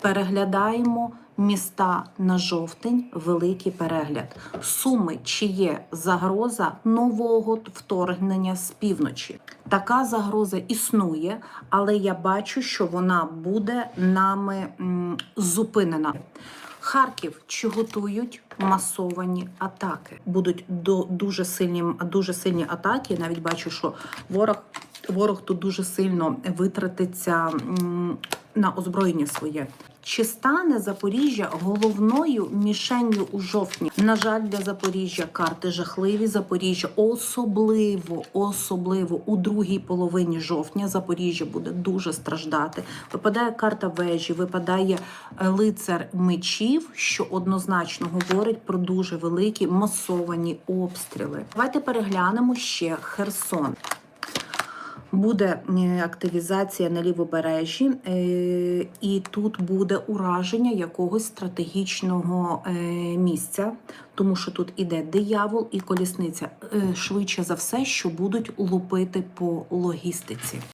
Переглядаємо міста на жовтень, великий перегляд. Суми, чи є загроза нового вторгнення з півночі. Така загроза існує, але я бачу, що вона буде нами зупинена. Харків чи готують масовані атаки? Будуть до дуже сильні, дуже сильні атаки. Навіть бачу, що ворог ворог тут дуже сильно витратиться на озброєння своє. Чи стане Запоріжжя головною мішенню у жовтні? На жаль, для Запоріжжя карти жахливі. Запоріжжя особливо, особливо у другій половині жовтня Запоріжжя буде дуже страждати. Випадає карта вежі, випадає е, лицар мечів, що однозначно говорить про дуже великі масовані обстріли. Давайте переглянемо ще Херсон. Буде е, активізація на лівобережжі, е, і тут буде ураження якогось стратегічного е, місця, тому що тут іде диявол і колісниця. Швидше за все, що будуть лупити по логістиці.